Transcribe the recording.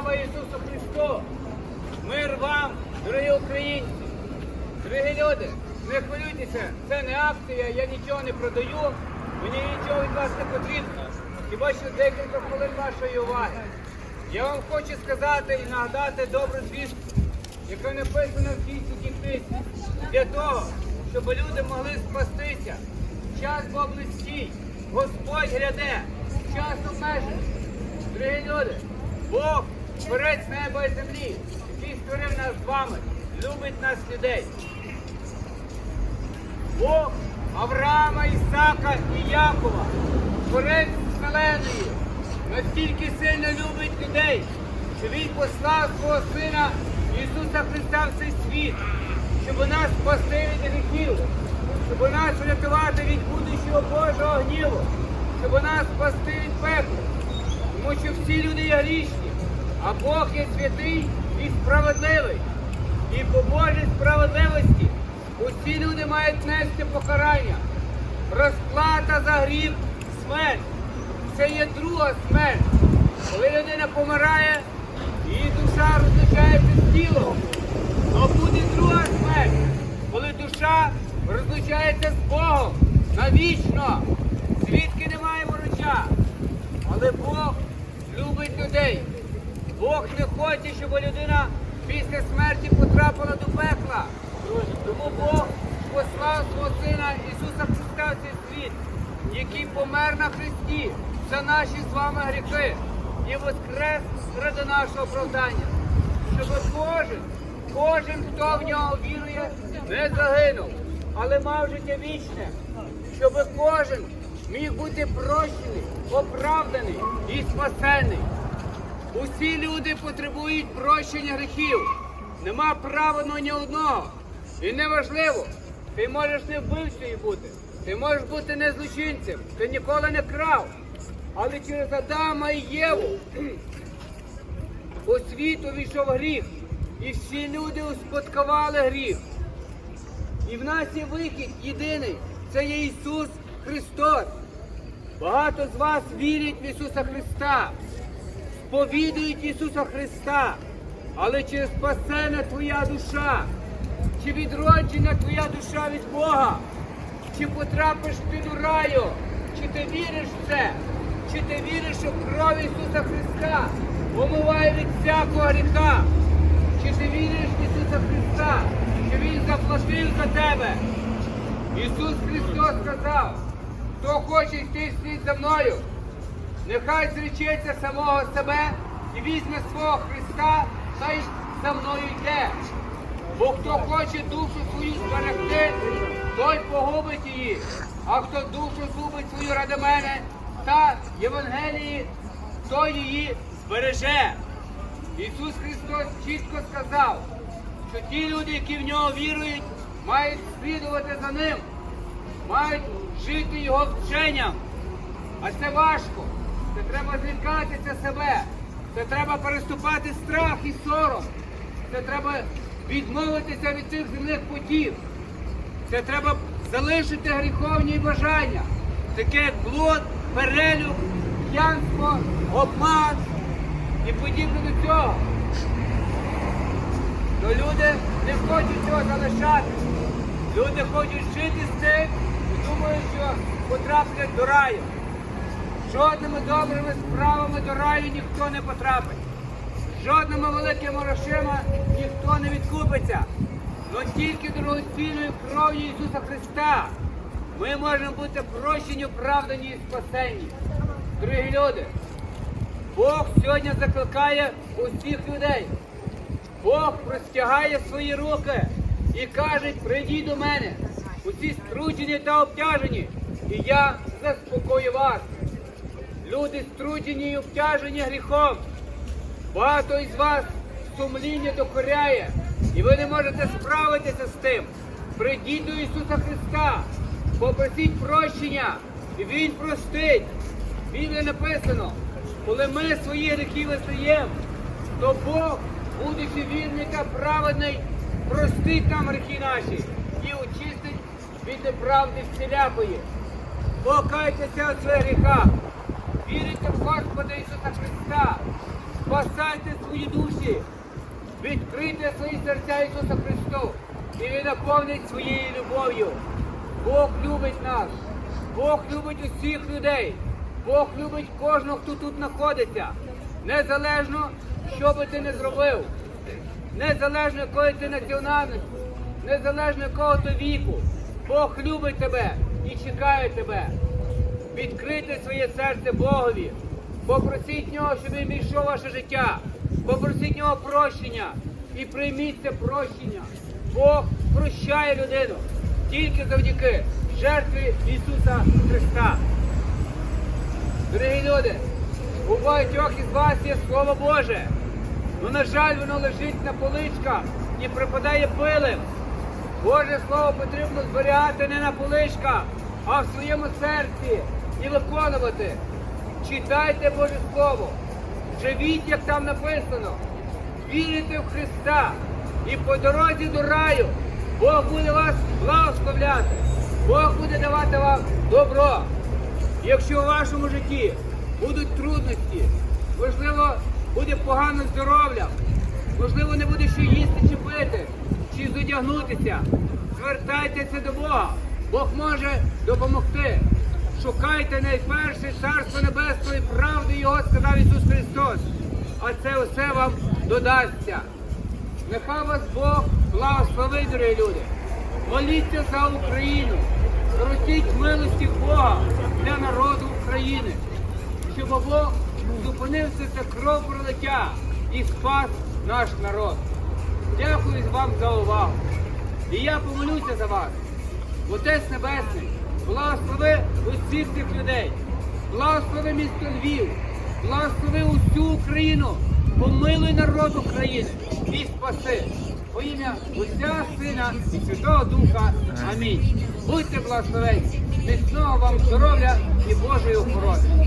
Слава Ісусу Христу! Мир вам, дорогі українці! Дорогі люди, не хвилюйтеся, це не акція, я нічого не продаю, мені нічого від вас не потрібно. Хіба що декілька хвилин вашої уваги. Я вам хочу сказати і нагадати добру звістку, яка написана в святій книзі, для того, щоб люди могли спастися. Час Бог близький, Господь гряде, час обмежений. Дорогі люди, Бог, творець неба і землі, який створив нас з вами, любить нас людей. Бог Авраама, Ісака і Якова, творець Вселеної, настільки сильно любить людей, що Він послав свого Сина Ісуса Христа в цей світ, щоб нас спасти від гріхів, щоб нас врятувати від будущого Божого гніву, щоб нас спасти від пекла. Тому що всі люди є грішні, а Бог є святий і справедливий. І по Божій справедливості усі люди мають нести покарання. Розплата за гріх смерть. Це є друга смерть. Коли людина помирає, її душа розлучається з тілом. А буде друга смерть, коли душа розлучається з Богом навічно, звідки немає вороча. Але Бог любить людей. Бог не хоче, щоб людина після смерті потрапила до пекла. Тому Бог послав свого Сина Ісуса Христа в цей світ, який помер на Христі за наші з вами гріхи і воскрес ради нашого оправдання. Щоб кожен, кожен, хто в нього вірує, не загинув, але мав життя вічне. Щоб кожен міг бути прощений, оправданий і спасений. Усі люди потребують прощення гріхів. Нема права на ні одного. І неважливо, ти можеш не вбивцею бути, ти можеш бути не злочинцем, ти ніколи не крав. Але через Адама і Єву у світ увійшов гріх. І всі люди успадкували гріх. І в нас є вихід єдиний це є Ісус Христос. Багато з вас вірять в Ісуса Христа, сповідують Ісуса Христа, але чи спасена твоя душа, чи відроджена твоя душа від Бога, чи потрапиш ти до раю, чи ти віриш в це, чи ти віриш, що кров Ісуса Христа омиває від всякого гріха, чи ти віриш в Ісуса Христа, що Він заплатив за тебе. Ісус Христос сказав, хто хоче йти вслід за мною, нехай зречеться самого себе і візьме свого Христа та й за мною йде. Бо хто хоче душу свою зберегти, той погубить її, а хто душу зубить свою ради мене та Євангелії, той її збереже. Ісус Христос чітко сказав, що ті люди, які в нього вірують, мають слідувати за ним, мають жити його вченням. А це важко. Це треба злякатися себе. Це треба переступати страх і сором. Це треба відмовитися від цих земних путів. Це треба залишити гріховні бажання, таке як блуд, перелюб, п'янство, обман і подібне до цього. Но люди не хочуть цього залишати. Люди хочуть жити з цим і думають, що потраплять до раю. Жодними добрими справами до раю ніхто не потрапить. Жодними великими грошима ніхто не відкупиться. Но тільки дорогоцінною кров'ю Ісуса Христа ми можемо бути прощені, оправдані і спасені. Дорогі люди, Бог сьогодні закликає усіх людей. Бог простягає свої руки і каже, прийдіть до мене, усі струджені та обтяжені, і я заспокою вас. Люди струджені і обтяжені гріхом. Багато із вас сумління докоряє, і ви не можете справитися з тим. Прийдіть до Ісуса Христа, попросіть прощення, і Він простить. В Біблії написано, коли ми свої гріхи визнаємо, то Бог, будучи вірний та праведний, простить нам гріхи наші і очистить від неправди всілякої. Покайтеся у своїх гріхах, вірите в Господа Ісуса Христа, спасайте свої душі, відкрийте свої серця Ісуса Христу і Він наповнить своєю любов'ю. Бог любить нас, Бог любить усіх людей, Бог любить кожного, хто тут знаходиться. Незалежно, що би ти не зробив, незалежно якої ти національності, незалежно якого ти віку. Бог любить тебе і чекає тебе. Відкрити своє серце Богові. Попросіть нього, щоб він війшов ваше життя. Попросіть нього прощення і прийміть це прощення. Бог прощає людину тільки завдяки жертві Ісуса Христа. Дорогі люди, у багатьох із вас є Слово Боже. Ну, на жаль, воно лежить на поличках і припадає пилем. Боже Слово потрібно зберігати не на поличках, а в своєму серці і виконувати. Читайте Боже Слово, живіть, як там написано, вірите в Христа і по дорозі до раю Бог буде вас благословляти, Бог буде давати вам добро. Якщо у вашому житті будуть трудності, можливо, буде погане здоров'я, можливо, не буде що їсти чи пити, чи зодягнутися, звертайтеся до Бога. Бог може допомогти. Шукайте найперше Царство Небесне і правди Його, сказав Ісус Христос. А це все вам додасться. Нехай вас Бог благословить, дорогі люди. Моліться за Україну. Просіть милості Бога для народу України, щоб Бог зупинив це це кров пролиття і спас наш народ. Дякую вам за увагу. І я помолюся за вас. Отець Небесний, благослови усіх цих людей, благослови місто Львів, благослови усю Україну, помилуй народ України і спаси. Во ім'я Отця, Сина і Святого Духа. Амінь. Будьте благословені. Міцного вам здоров'я і Божої охорони.